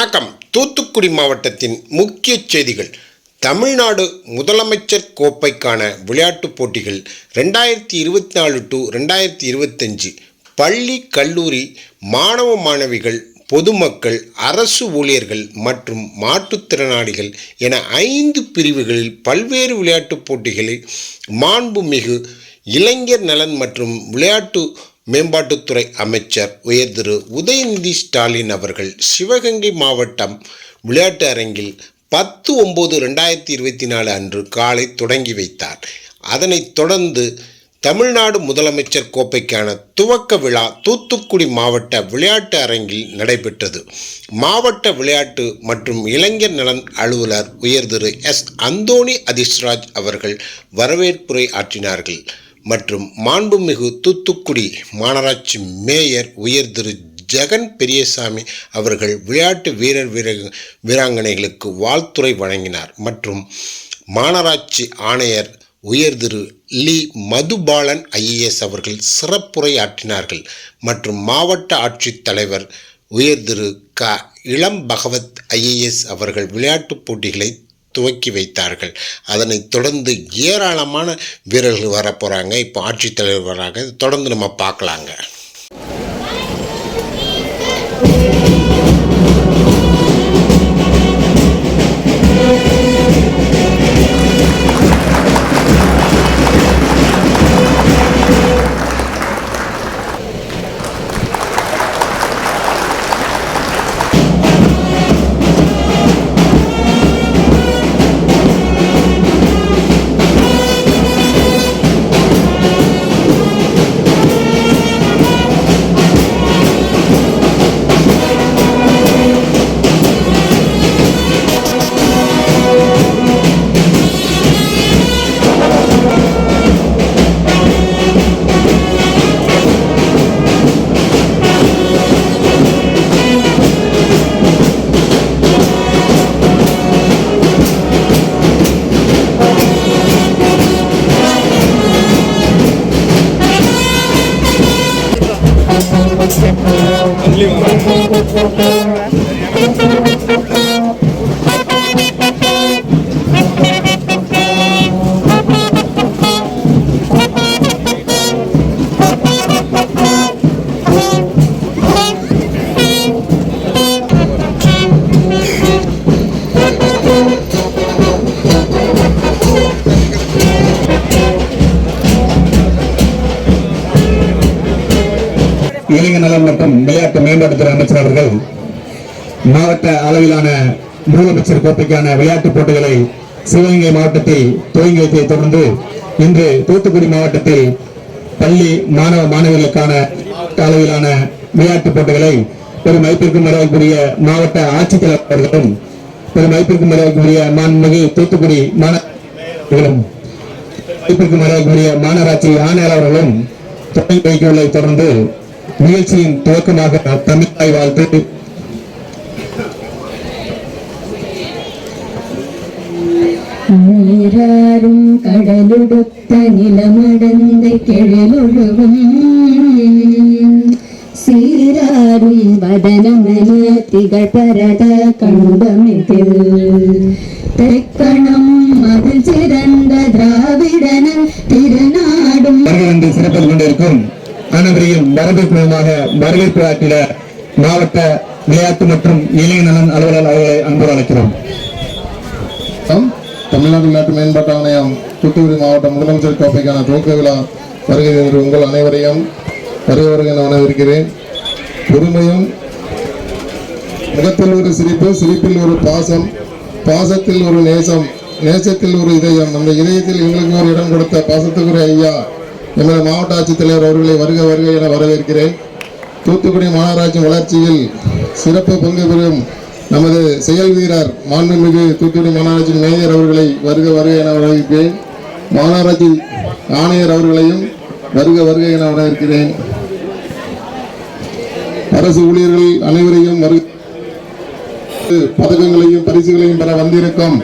வணக்கம். தூத்துக்குடி மாவட்டத்தின் முக்கிய செய்திகள். தமிழ்நாடு முதலமைச்சர் கோப்பைக்கான விளையாட்டுப் போட்டிகள் ரெண்டாயிரத்தி இருபத்தி நாலு டு ரெண்டாயிரத்தி இருபத்தஞ்சு பள்ளி கல்லூரி மாணவ மாணவிகள் பொதுமக்கள் அரசு ஊழியர்கள் மற்றும் மாற்றுத்திறனாளிகள் என ஐந்து பிரிவுகளில் பல்வேறு விளையாட்டுப் போட்டிகளில் மாண்புமிகு இளைஞர் நலன் மற்றும் விளையாட்டு மேம்பாட்டுத்துறை அமைச்சர் உயர் திரு உதயநிதி ஸ்டாலின் அவர்கள் சிவகங்கை மாவட்டம் விளையாட்டு அரங்கில் பத்து ஒம்பது ரெண்டாயிரத்தி இருபத்தி நாலு அன்று காலை தொடங்கி வைத்தார். அதனைத் தொடர்ந்து தமிழ்நாடு முதலமைச்சர் கோப்பைக்கான துவக்க விழா தூத்துக்குடி மாவட்ட விளையாட்டு அரங்கில் நடைபெற்றது. மாவட்ட விளையாட்டு மற்றும் இளைஞர் நலன் அலுவலர் உயர் திரு எஸ் அந்தோணி அதிஷ்ராஜ் அவர்கள் வரவேற்புரை ஆற்றினார்கள். மற்றும் மாண்புமிகு தூத்துக்குடி மாநகராட்சி மேயர் உயர் திரு ஜெகன் பெரியசாமி அவர்கள் விளையாட்டு வீரர் வீர வீராங்கனைகளுக்கு வாழ்த்துறை வழங்கினார். மற்றும் மாநகராட்சி ஆணையர் உயர் திரு லி மதுபாலன் ஐஏஎஸ் அவர்கள் சிறப்புரை ஆற்றினார்கள் மற்றும் மாவட்ட ஆட்சித்தலைவர் உயர் திரு க இளம் பகவத் ஐஏஎஸ் அவர்கள் விளையாட்டுப் போட்டிகளை துவக்கி வைத்தார்கள். அதனைத் தொடர்ந்து ஏராளமான வீரர்கள் வர போகிறாங்க இப்போ ஆட்சித்தலைவர் வராங்க. தொடர்ந்து நம்ம பார்க்கலாங்க. விளையாட்டு அமைச்சர் அவர்கள் மாவட்ட அளவிலான முதலமைச்சர் கோப்பைக்கான விளையாட்டுப் போட்டிகளை சிவகங்கை மாவட்டத்தில் துவங்கி வைத்ததைத் தொடர்ந்து இன்று தூத்துக்குடி மாவட்டத்தில் பள்ளி மாணவ மாணவிகளுக்கான அளவிலான விளையாட்டுப் போட்டிகளை பெரும் வைப்பிற்கும் மரியாதைக்குரிய மாவட்ட ஆட்சித்தலைவர் அவர்களும் பெரும் வைப்பிற்கும் மரியாதைக்குரிய மாண்புமிகு தூத்துக்குடி மாணவர்களும் வைப்பிற்கும் மரியாதைக்குரிய மாநகராட்சி ஆணையாளர்களும் தொடங்கி வைக்கவில்லை தொடர்ந்து நிகழ்ச்சியின் துவக்கமாக தமிழ் வாழ்த்து நீராறும் கடலொடுத்த நிலமடந்த கெழலொழுகும் சீராறும் வதனமன திகழ் பரத கண்டமிதில் தெக்கணம் மதில் சிறந்த திராவிடனன் திருநாடும். சிறப்பில் கொண்டிருக்கும் அனைவரையும் வரவேற்புமாக வரவேற்பு ஆற்றிட மாவட்ட விளையாட்டு மற்றும் இளைய நலன் அலுவலர் அவர்களை அன்போடு அழைக்கிறோம். தமிழ்நாடு விளையாட்டு மேம்பாட்டு ஆணையம் தூத்துக்குடி மாவட்ட முதலமைச்சர் கோப்பைக்கான துவக்க விழா வருகை உங்கள் அனைவரையும் வருக வருக என வரவேற்கிறேன். பொறுமையும் முகத்தில் ஒரு சிரிப்பு சிரிப்பில் ஒரு பாசம் பாசத்தில் ஒரு நேசம் நேசத்தில் ஒரு இதயம். அந்த இதயத்தில் எங்களுக்கு ஒரு இடம் கொடுத்த பாசத்துக்குரிய ஐயா எமது மாவட்ட ஆட்சித்தலைவர் அவர்களை வருக வருக என வரவேற்கிறேன். தூத்துக்குடி மாநகராட்சி வளர்ச்சியில் சிறப்பு பங்கு பெறும் நமது செயல் வீரர் மாண்புமிகு தூத்துக்குடி மாநகராட்சி மேயர் அவர்களை வருக வருக என வரவேற்கிறேன். மாநகராட்சி ஆணையர் அவர்களையும் வருக வருக என வரவேற்கிறேன். அரசு ஊழியர்கள் அனைவரையும் வருக பதக்கங்களையும் பரிசுகளையும் பெற வந்திருக்கும்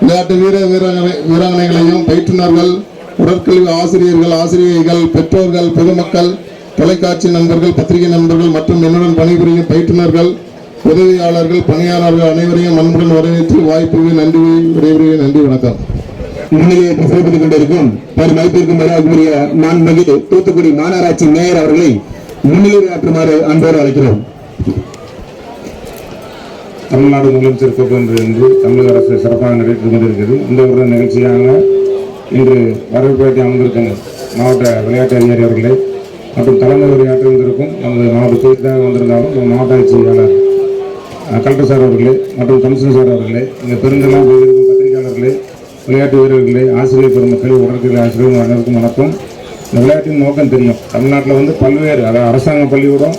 விளையாட்டு வீர வீராங்கனை வீராங்கனைகளையும் பயிற்றுநர்கள் உடற்கல்வி ஆசிரியர்கள் ஆசிரியைகள் பெற்றோர்கள் பொதுமக்கள் தொலைக்காட்சி நண்பர்கள் பத்திரிகை நண்பர்கள் மற்றும் என்னுடன் பணிபுரியும் பயிற்றுனர்கள் உதவியாளர்கள் பணியாளர்கள் அனைவரையும் அன்புடன் வரவேற்று வாய்ப்புக்கு நன்றி விடைபெறுகிறேன். நன்றி வணக்கம். முன்னிலையேற்று சிறப்பித்துக் கொண்டிருக்கும் பெரும் மதிப்பிற்கும் மரியாதைக்குரிய மாண்புமிகு தூத்துக்குடி மாநகராட்சி மேயர் அவர்களை முன்னிலையாற்றுமாறு அன்போடு அழைக்கிறோம். தமிழ்நாடு முதலமைச்சர் கூட்டம் என்று தமிழக அரசு சிறப்பாக நடைபெற்று கொண்டிருக்கிறது. இந்த ஒரு நிகழ்ச்சியான இன்று வரவேற்பு அமர்ந்திருக்கும் மாவட்ட விளையாட்டு அதிகாரி அவர்களே மற்றும் தலைமை விளையாட்டு வந்திருக்கும் நமது மாவட்ட தொகுதியாக வந்திருந்தாலும் நம்ம மாவட்ட ஆட்சியாளர் கலெக்டர் சார் அவர்களே மற்றும் கமிஷனர் சார் அவர்களே இங்கே பெருந்தெல்லாம் போயிருக்கும் பத்திரிகையாளர்களே விளையாட்டு வீரர்களே ஆசிரியர் பெருமக்கள் உடற்கல்வி ஆசிரியர் அனைவருக்கும் வணக்கம். இந்த விளையாட்டின் நோக்கம் தெரியும் தமிழ்நாட்டில் வந்து பல்வேறு அதாவது அரசாங்க பள்ளிக்கூடம்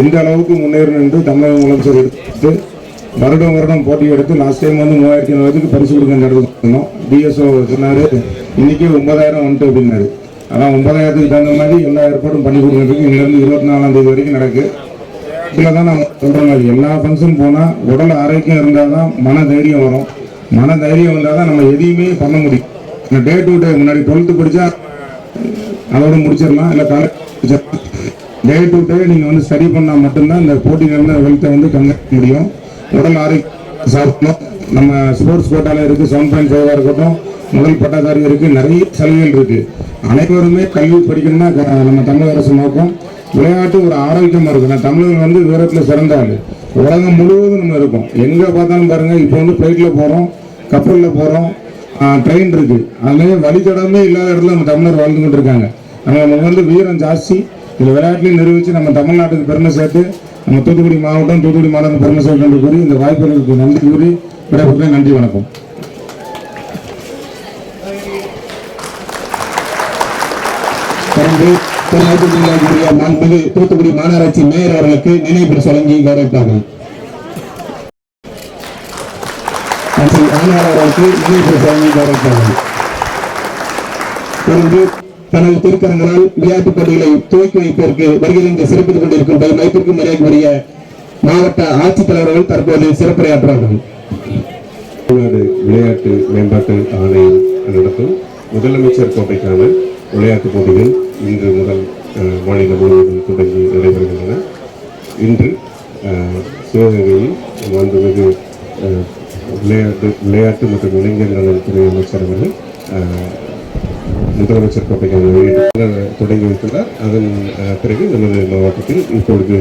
எந்த அளவுக்கு முன்னேறணும் என்று தமிழக முதலமைச்சர் எடுத்து வருடம் வருடம் போட்டி எடுத்து லாஸ்ட் டைம் வந்து மூவாயிரத்தி ஐநூறுக்கு பரிசு கொடுக்க நடந்தோம் டிஎஸ்ஓ சொன்னார் இன்னைக்கு ஒன்பதாயிரம் வந்துட்டு அப்படின்னாரு. அதான் ஒன்பதாயிரத்துக்கு தகுந்த மாதிரி எல்லா ஏற்பாடும் பண்ணி கொடுக்கறதுக்கு இங்கிருந்து இருபத்தி நாலாம் தேதி வரைக்கும் நடக்கு. இதில் தான் நான் சொல்கிற மாதிரி எல்லா ஃபங்க்ஷன் போனால் உடல் ஆரோக்கியம் இருந்தால் தான் மன தைரியம் வரும். மன தைரியம் வந்தால் தான் நம்ம எதையுமே பண்ண முடியும். இந்த டே டு டே முன்னாடி டுவெல்த்து படித்தா அதோட முடிச்சிடலாம். இல்லை காலேஜ் டே டு டே நீங்கள் வந்து ஸ்டடி பண்ணால் மட்டும்தான் இந்த போட்டி போட்டிகளில் வெல்த்தை வந்து கங்கடிக்க முடியும். உடல் ஆரோக்கியம் சாப்பிடணும். நம்ம ஸ்போர்ட்ஸ் கோட்டால இருக்குது செவன் பாயிண்ட் ஃபைவாக இருக்கட்டும். முதல் பட்டதாரி இருக்குது நிறைய சலுகைகள் இருக்குது அனைவருமே கல்வி படிக்கணும்னா க- நம்ம தமிழக அரசு நோக்கம் விளையாட்டு ஒரு ஆரோக்கியமாக இருக்கும் நான் தமிழர்கள் வந்து வீரத்தில் சிறந்த ஆள். உலகம் முழுவதும் நம்ம இருக்கோம். எங்கே பார்த்தாலும் பாருங்கள் இப்போ வந்து ஃப்ளைட்டில் போகிறோம் கப்பலில் போகிறோம் ட்ரெயின் இருக்கு. அதுலேயே வழித்தடமே இல்லாத இடத்துல நம்ம தமிழர் வாழ்ந்து கொண்டு இருக்காங்க நம்ம வந்து வீரம் ஜாஸ்தி. இதில் விளையாட்டுலையும் நிரூபித்து நம்ம தமிழ்நாட்டுக்கு பெருமை சேர்த்து நம்ம தூத்துக்குடி மாவட்டம் தூத்துக்குடி மாவட்டம் பெருமை சேர்த்து கூறி இந்த வாய்ப்புகளுக்கு நன்றி கூறி விடைபெறுகிறேன். நன்றி வணக்கம். மாண்புமிகு தூத்துக்குடி மாநகராட்சி மேயர் அவர்களுக்கு நினைவு பரிசு வழங்கி கௌரவிப்பார்கள் ஆணையாளர் அவர்களுக்கு நினைவு பரிசு தொடர்ந்து தனது திருக்கரங்களால் விளையாட்டுப் போட்டிகளை துவக்கி வைப்பதற்கு வருகிறது சிறப்பித்துக் கொண்டிருக்கும் பெரும் மரியாதைக்குரிய மாவட்ட ஆட்சித்தலைவர்கள் தற்போது சிறப்புரையாற்றுவார்கள் தமிழ்நாடு விளையாட்டு மேம்பாட்டு ஆணையம் நடத்தும் முதலமைச்சர் கோப்பைக்கான விளையாட்டுப் போட்டிகள் இன்று முதல் மாநிலம் முழுவதும் தொடங்கி நடைபெறுகின்றன. இன்று சிவகங்கையில் மாண்புமிகு விளையாட்டு விளையாட்டு மற்றும் இளைஞர் நலத்துறை அமைச்சர் அவர்கள் முதலமைச்சர் கோப்பைக்கான வெளியீட்டு தொடங்கி வைத்துள்ளார். அதன் பிறகு நமது மாவட்டத்தில் இப்பொழுது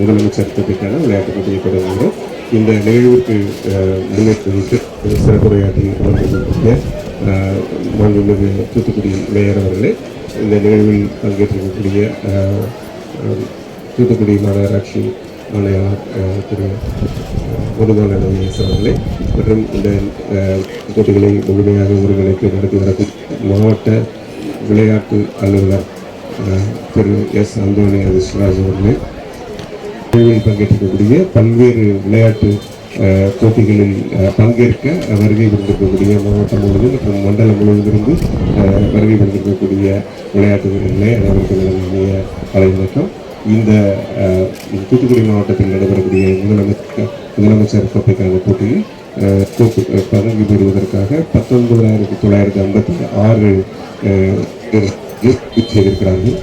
முதலமைச்சர் கோப்பைக்கான விளையாட்டுப் போட்டியை தொடங்குகிறோம். இந்த நிகழ்வுக்கு அஹ், சிறப்புரையாற்றி வந்திருக்கக்கூடிய மாண்புமிகு தூத்துக்குடி மேயர் அவர்களே இந்த நிகழ்வில் பங்கேற்றிருக்கக்கூடிய தூத்துக்குடி மாநகராட்சி ஆணையாளர் திரு மதுபான அவர்களே மற்றும் இந்த போட்டிகளை முழுமையாக ஒருங்கிணைத்து நடத்தி வரக்கூடிய மாவட்ட விளையாட்டு அலுவலர் திரு எஸ். அந்தோணி அதிர்ஷ்ராஜ் அவர்களே. நிகழ்வில் பங்கேற்றிருக்கக்கூடிய பல்வேறு விளையாட்டு போட்டிகளில் பங்கேற்க வருகை புரிந்திருக்கக்கூடிய மாவட்டம் முழுவதும் மற்றும் மண்டலம் முழுவதிலிருந்து வருகை புரிந்திருக்கக்கூடிய விளையாட்டு வீரர்களே அனைவருக்கும் நிலவிய கலை வணக்கம். இந்த தூத்துக்குடி மாவட்டத்தில் நடைபெறக்கூடிய முதலமைச்சர் முதலமைச்சர் கோப்பைக்கான போட்டியில் பதவி பெறுவதற்காக பத்தொன்பதாயிரத்தி தொள்ளாயிரத்தி ஐம்பத்தி ஆறு செய்திருக்கிறார்கள்.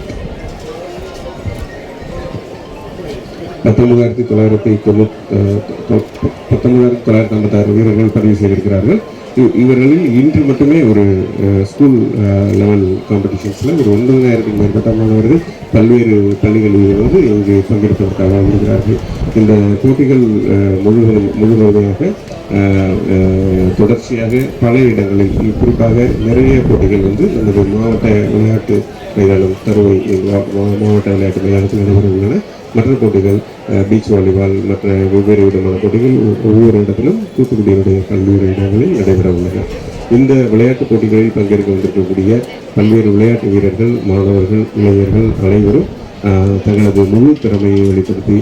பத்தொன்பதாயிரத்தி தொள்ளாயிரத்தி தொண்ணூத் பத்தொன்பதாயிரத்தி தொள்ளாயிரத்தி ஐம்பத்தாறு வீரர்கள் பதிவு செய்திருக்கிறார்கள். இவர்களில் இன்று மட்டுமே ஒரு ஸ்கூல் லெவல் காம்படிஷன்ஸில் ஒரு ஒன்பதாயிரத்துக்கு மேற்பட்ட மாணவர்கள் பல்வேறு பள்ளிகளில் வந்து இங்கு பங்கெடுப்பதற்காக வருகிறார்கள். இந்த போட்டிகள் முழுவதும் முழுவதுமாக தொடர்ச்சியாக பல இடங்களில் குறிப்பாக நிறைய போட்டிகள் வந்து நமது மாவட்ட விளையாட்டு மைதானம் தருவை மாவட்ட விளையாட்டு மைதானத்தில் நடைபெறுகின்றன மற்ற போட்டிகள் பீச் வாலிபால் மற்ற வெவ்வேறு விதமான போட்டிகள் ஒவ்வொரு இடத்திலும் தூத்துக்குடியினுடைய பல்வேறு இடங்களில் நடைபெற உள்ளன. இந்த விளையாட்டுப் போட்டிகளில் பங்கேற்க வந்திருக்கக்கூடிய பல்வேறு விளையாட்டு வீரர்கள் மாணவர்கள் இளைஞர்கள் அனைவரும் தங்களது முழு திறமையை வெளிப்படுத்தி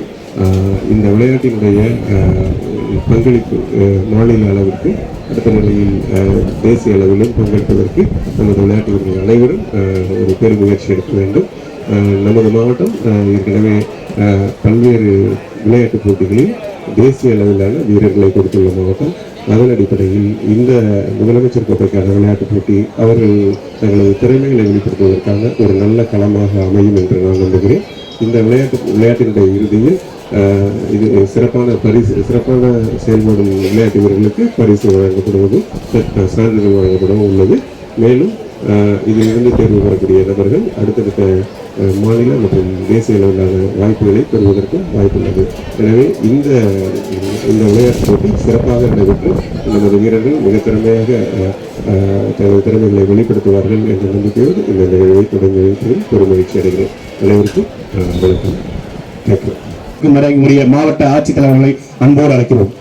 இந்த விளையாட்டினுடைய பங்களிப்பு மாநில அளவிற்கு அடுத்த நிலையில் தேசிய அளவிலும் பங்கேற்பதற்கு நமது விளையாட்டு வீரர்கள் அனைவரும் ஒரு பெரும் முயற்சி எடுக்க வேண்டும். நமது மாவட்டம் ஏற்கனவே பல்வேறு விளையாட்டுப் போட்டிகளில் தேசிய அளவிலான வீரர்களை கொடுத்துள்ள மாவட்டம் அதன் அடிப்படையில் இந்த முதலமைச்சர் கோப்பைக்கான விளையாட்டுப் போட்டி அவர்கள் தங்களது திறமைகளை வெளிப்படுத்துவதற்கான ஒரு நல்ல களமாக அமையும் என்று நான் நம்புகிறேன். இந்த விளையாட்டு விளையாட்டினுடைய இறுதியில் இது சிறப்பான பரிசு சிறப்பான செயல்படும் விளையாட்டு வீரர்களுக்கு பரிசு வழங்கப்படுவது சான்றிதழ் வழங்கப்படவும் உள்ளது. மேலும் இதிலிருந்து தேர்வு பெறக்கூடிய நபர்கள் அடுத்தடுத்த மாநில மற்றும் தேசிய அளவிலான வாய்ப்புகளை பெறுவதற்கு வாய்ப்புள்ளது. எனவே இந்த இந்த விளையாட்டு போட்டி சிறப்பாக நடைபெற்று நமது வீரர்கள் மிக திறமையாக அஹ், தனது திறமைகளை வெளிப்படுத்துவார்கள் என்ற நம்பிக்கையோடு இந்த நிகழ்வை தொடங்கி வைப்பதில் பெருமகிழ்ச்சி அடைகிறேன். அனைவருக்கும் வணக்கம். தேங்க்யூ நடைமுறைய மாவட்ட ஆட்சித்தலைவர்களை அன்போடு அழைக்கிறோம்.